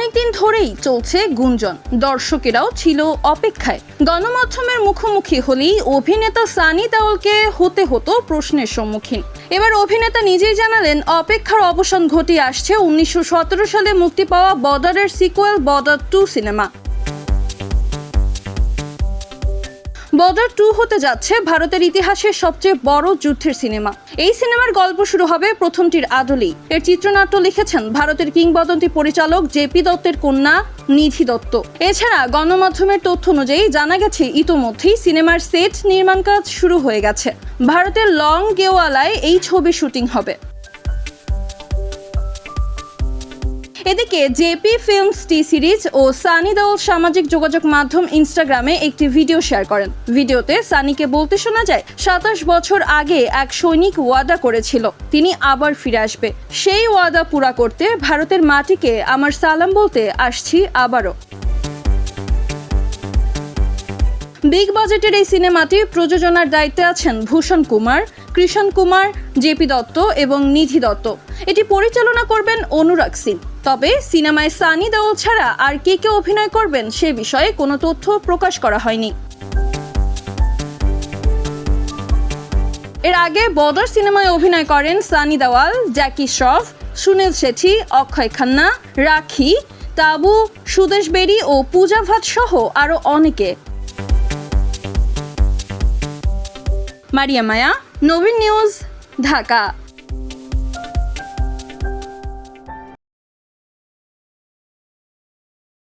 অনেকদিন ধরেই চলছে গুঞ্জন। দর্শকেরাও ছিল অপেক্ষায়। গণমাধ্যমের মুখোমুখি হলেই অভিনেতা সানি দেওয়ালকে হতে হতো প্রশ্নের সম্মুখীন। এবার অভিনেতা নিজেই জানালেন, অপেক্ষার অবসান ঘটিয়ে আসছে উনিশশো সতেরো সালে মুক্তি পাওয়া বর্ডারের sequel Border two cinema. Border two হতে যাচ্ছে ভারতের ইতিহাসের সবচেয়ে বড় যুদ্ধের সিনেমা। এই সিনেমার গল্প শুরু হবে প্রথমটির আদলেই এর চিত্রনাট্য লিখেছেন ভারতের কিংবদন্তি পরিচালক জেপি দত্তের কন্যা নিধি দত্ত। এছাড়া গণমাধ্যমের তথ্য অনুযায়ী জানা গেছে, ইতোমধ্যেই সিনেমার সেট নির্মাণ কাজ শুরু হয়ে গেছে। ভারতের লং গেওয়ালায় এই ছবি শুটিং হবে। এদিকে জেপি ফিল্মস টি সিরিজ ও সানি দেওল সামাজিক যোগাযোগ মাধ্যম ইনস্টাগ্রামে একটি ভিডিও শেয়ার করেন। ভিডিওতে সানিকে বলতে শোনা যায়, সাতাশ বছর আগে এক সৈনিক ওয়াদা করেছিল, তিনি আবার ফিরে আসবে। সেই ওয়াদা পুরা করতে ভারতের মাটিকে আমার সালাম বলতে আসছি আবারও। বিগ বাজেটের এই সিনেমাটি প্রযোজনার দায়িত্বে আছেন ভূষণ কুমার, কৃষণ কুমার জেপি দত্ত এবং নিধি দত্ত। এটি পরিচালনা করবেন অনুরাগ সিং। তবে সিনেমায় সানি দেওল ছাড়া আর কে কে অভিনয় করবেন সে বিষয়ে কোনো তথ্য প্রকাশ করা হয়নি। এর আগে বর্ডার সিনেমায় অভিনয় করেন সানি দেওয়াল, জ্যাকি শ্রফ, সুনীল শেঠি, অক্ষয় খান্না, রাখি, তাবু, সুদেশ বেরি ও পূজা ভাট সহ আরও অনেকে। মারিয়া মায়া নবীন নিউজ ঢাকা।